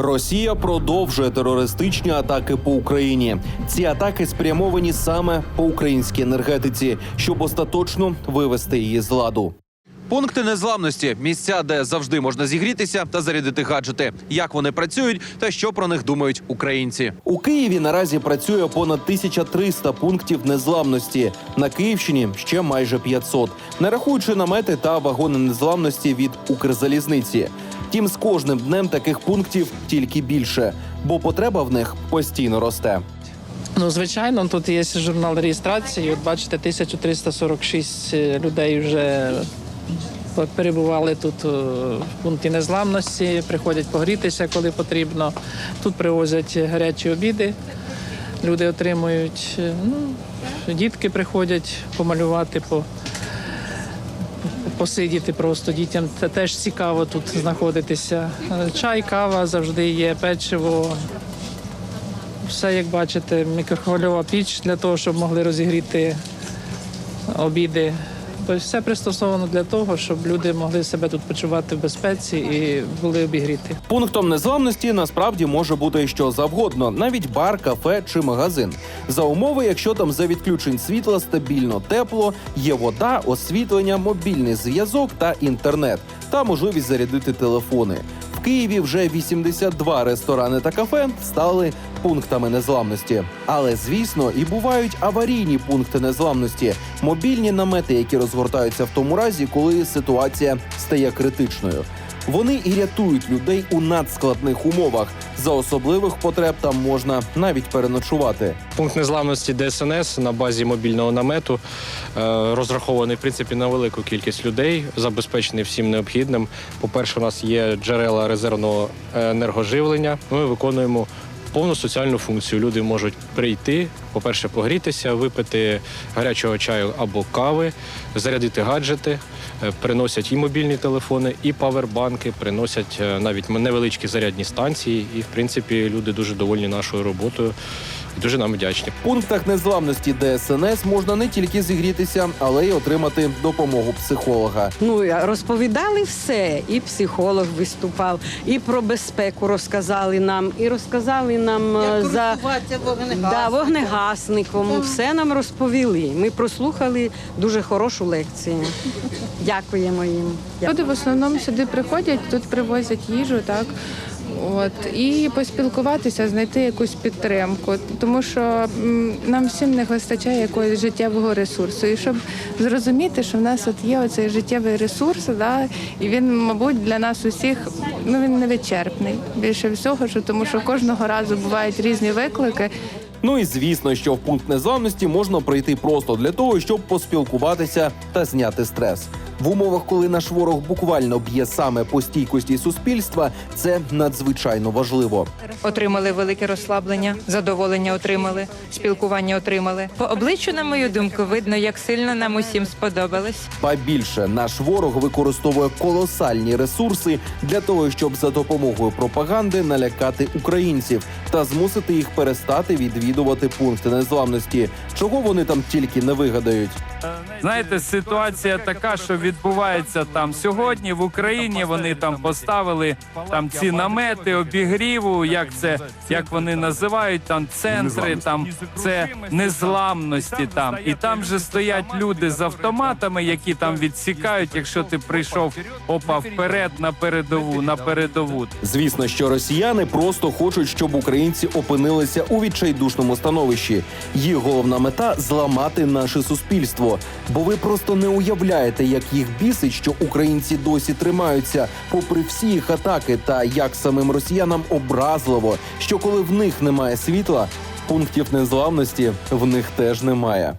Росія продовжує терористичні атаки по Україні. Ці атаки спрямовані саме по українській енергетиці, щоб остаточно вивести її з ладу. Пункти незламності місця, де завжди можна зігрітися та зарядити гаджети. Як вони працюють та що про них думають українці. У Києві наразі працює понад 1300 пунктів незламності. На Київщині ще майже 500, не рахуючи намети та вагони незламності від Укрзалізниці. Втім, з кожним днем таких пунктів тільки більше, бо потреба в них постійно росте. Ну, звичайно, тут є журнал реєстрації. От бачите, 1346 людей вже перебували тут е, в пункті незламності, приходять погрітися, коли потрібно. Тут привозять гарячі обіди, люди отримують. е, Ну, дітки приходять помалювати, по, посидіти просто дітям. Це теж цікаво тут знаходитися. Чай, кава завжди є, печиво, все, як бачите, мікрохвильова піч для того, щоб могли розігріти обіди. Тобто все пристосовано для того, щоб люди могли себе тут почувати в безпеці і були обігріти. Пунктом незламності насправді може бути що завгодно, навіть бар, кафе чи магазин. За умови, якщо там за відключень світла стабільно тепло, є вода, освітлення, мобільний зв'язок та інтернет, та можливість зарядити телефони. В Києві вже 82 ресторани та кафе стали пунктами незламності. Але звісно, і бувають аварійні пункти незламності, мобільні намети, які розгортаються в тому разі, коли ситуація стає критичною. Вони і рятують людей у надскладних умовах. За особливих потреб там можна навіть переночувати. Пункт незламності ДСНС на базі мобільного намету е, розрахований в принципі на велику кількість людей, забезпечений всім необхідним. По-перше, у нас є джерела резервного е, енергоживлення. Ми виконуємо повну соціальну функцію. Люди можуть прийти, по-перше, погрітися, випити гарячого чаю або кави, зарядити гаджети, е, приносять і мобільні телефони, і павербанки, приносять е, навіть невеличкі зарядні станції. І, в принципі, люди дуже довольні нашою роботою дуже нам вдячні. В пунктах незламності ДСНС можна не тільки зігрітися, але й отримати допомогу психолога. Ну я- розповідали все. І психолог виступав, і про безпеку розказали нам, і розказали нам е, за да, вогнегасником. Все нам розповіли. Ми прослухали дуже хорошу лекцію. Дякуємо їм. Люди в основному сюди приходять, тут привозять їжу, так. От і поспілкуватися, знайти якусь підтримку, тому що нам всім не вистачає якогось життєвого ресурсу. І щоб зрозуміти, що в нас от є оцей життєвий ресурс, да, і він, мабуть, для нас усіх ну він невичерпний. Більше всього, що тому що кожного разу бувають різні виклики. Ну і звісно, що в пункт незламності можна прийти просто для того, щоб поспілкуватися та зняти стрес. В умовах, коли наш ворог буквально б'є саме по стійкості суспільства, це надзвичайно важливо. Отримали велике розслаблення, задоволення отримали, спілкування отримали. По обличчю, на мою думку, видно, як сильно нам усім сподобалось. Ба більше наш ворог використовує колосальні ресурси для того, щоб за допомогою пропаганди налякати українців та змусити їх перестати відвідувати пункти незламності, чого вони там тільки не вигадають. Знаєте, ситуація така, що відбувається там сьогодні в Україні. Вони там поставили там ці намети обігріву, як це як вони називають там центри, там це незламності. Там і там же стоять люди з автоматами, які там відсікають. Якщо ти прийшов опа вперед на передову, на передову. Звісно, що росіяни просто хочуть, щоб українці опинилися у відчайдушному становищі. Їх головна мета зламати наше суспільство. Бо ви просто не уявляєте, як їх бісить, що українці досі тримаються, попри всі їх атаки, та як самим росіянам образливо, що коли в них немає світла, пунктів незламності в них теж немає.